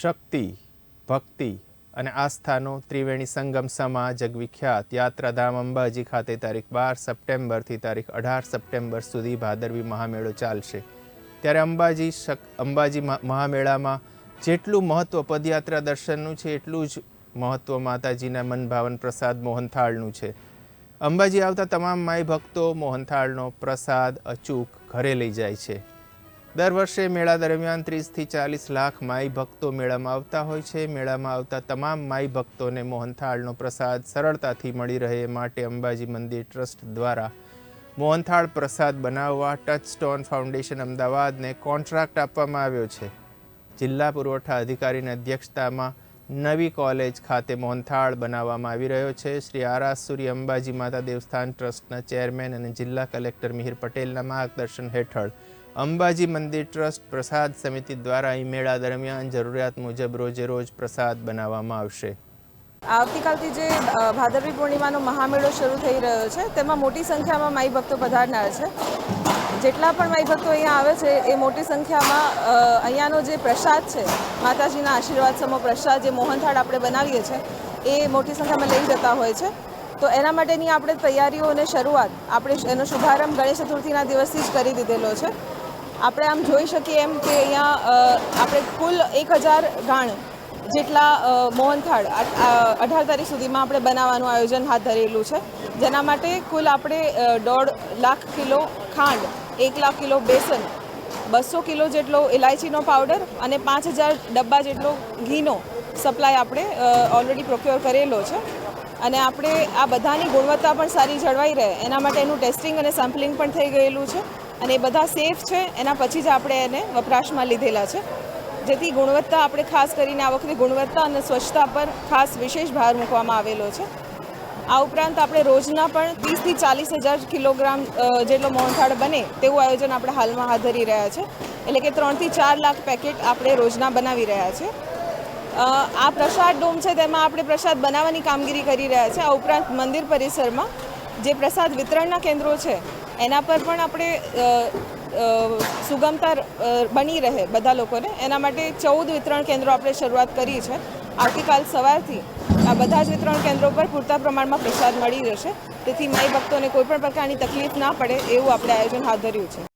શક્તિ, ભક્તિ અને આસ્થાનો ત્રિવેણી સંગમ સમા જગવિખ્યાત યાત્રાધામ અંબાજી ખાતે તારીખ બાર સપ્ટેમ્બરથી તારીખ અઢાર સપ્ટેમ્બર સુધી ભાદરવી મહામેળો ચાલશે. ત્યારે અંબાજી શક, અંબાજી મહામેળામાં જેટલું મહત્ત્વ પદયાત્રા દર્શનનું છે, એટલું જ મહત્ત્વ માતાજીના મનભાવન પ્રસાદ મોહનથાળનું છે. અંબાજી આવતા તમામ માય ભક્તો મોહનથાળનો પ્રસાદ અચૂક ઘરે લઈ જાય છે. દર વર્ષે મેળા દરમિયાન ત્રીસથી ચાલીસ લાખ માઈ ભક્તો મેળામાં આવતા હોય છે. મેળામાં આવતા તમામ માઈ ભક્તોને મોહનથાળનો પ્રસાદ સરળતાથી મળી રહે માટે અંબાજી મંદિર ટ્રસ્ટ દ્વારા મોહનથાળ પ્રસાદ બનાવવા, ટચસ્ટોન ફાઉન્ડેશન અમદાવાદને કોન્ટ્રાક્ટ આપવામાં આવ્યો છે. જિલ્લા પુરવઠા અધિકારીની અધ્યક્ષતામાં નવી કોલેજ ખાતે મોહનથાળ બનાવવામાં આવી રહ્યો છે. શ્રી આરાસુરી અંબાજી માતા દેવસ્થાન ટ્રસ્ટના ચેરમેન અને જિલ્લા કલેક્ટર મિહિર પટેલના માર્ગદર્શન હેઠળ અંબાજી મંદિર ટ્રસ્ટ પ્રસાદ સમિતિ દ્વારા અહીં મેળા દરમિયાન જરૂરિયાત મુજબ રોજે રોજ પ્રસાદ બનાવવામાં આવશે. આવતીકાલથી જે ભાદરવી પૂર્ણિમાનો મહામેળો શરૂ થઈ રહ્યો છે, તેમાં મોટી સંખ્યામાં માઈ ભક્તો પધારનાર છે. જેટલા પણ માઈ ભક્તો અહીંયા આવે છે, એ મોટી સંખ્યામાં અહીંયાનો જે પ્રસાદ છે, માતાજીના આશીર્વાદ સમો પ્રસાદ, જે મોહનથાળ આપણે બનાવીએ છીએ એ મોટી સંખ્યામાં લઈ જતા હોય છે. તો એના માટેની આપણે તૈયારીઓ અને શરૂઆત, આપણે એનો શુભારંભ ગણેશ ચતુર્થીના દિવસથી જ કરી દીધેલો છે. આપણે આમ જોઈ શકીએ એમ કે અહીંયા આપણે કુલ એક હજાર ગાણ જેટલા મોહનથાળ અઢાર તારીખ સુધીમાં આપણે બનાવવાનું આયોજન હાથ ધરેલું છે. જેના માટે કુલ આપણે દોઢ લાખ કિલો ખાંડ, એક લાખ કિલો બેસન, બસો કિલો જેટલો ઇલાયચીનો પાવડર અને પાંચ હજાર ડબ્બા જેટલો ઘીનો સપ્લાય આપણે ઓલરેડી પ્રોક્યોર કરેલો છે. અને આપણે આ બધાની ગુણવત્તા પણ સારી જળવાઈ રહે. એના માટે એનું ટેસ્ટિંગ અને સેમ્પલિંગ પણ થઈ ગયેલું છે અને એ બધા સેફ છે. એના પછી જ આપણે એને વપરાશમાં લીધેલા છે. જેથી ગુણવત્તા આપણે ખાસ કરીને આ વખતે ગુણવત્તા અને સ્વચ્છતા પર ખાસ વિશેષ ભાર મૂકવામાં આવેલો છે. આ ઉપરાંત આપણે રોજના પણ ત્રીસથી ચાલીસ હજાર કિલોગ્રામ જેટલો મોહનથાળ બને તેવું આયોજન આપણે હાલમાં હાથ ધરી રહ્યા છે. એટલે કે ત્રણથી ચાર લાખ પેકેટ આપણે રોજના બનાવી રહ્યા છે. અ, આ પ્રસાદ ડોમ છે તેમાં આપણે પ્રસાદ બનાવવાની કામગીરી કરી રહ્યા છે આ ઉપરાંત મંદિર પરિસરમાં. જે પ્રસાદ વિતરણના કેન્દ્રો છે, એના પર પણ આપણે સુગમતા બની રહે બધા લોકોને. એના માટે ચૌદ વિતરણ કેન્દ્રો આપણે શરૂઆત કરી છે. આવતીકાલ સવારથી આ બધા જ વિતરણ કેન્દ્રો પર પૂરતા પ્રમાણમાં પ્રસાદ મળી રહેશે. તેથી માઈ ભક્તોને કોઈપણ પ્રકારની તકલીફ ના પડે એવું આપણે આયોજન હાથ ધર્યું છે.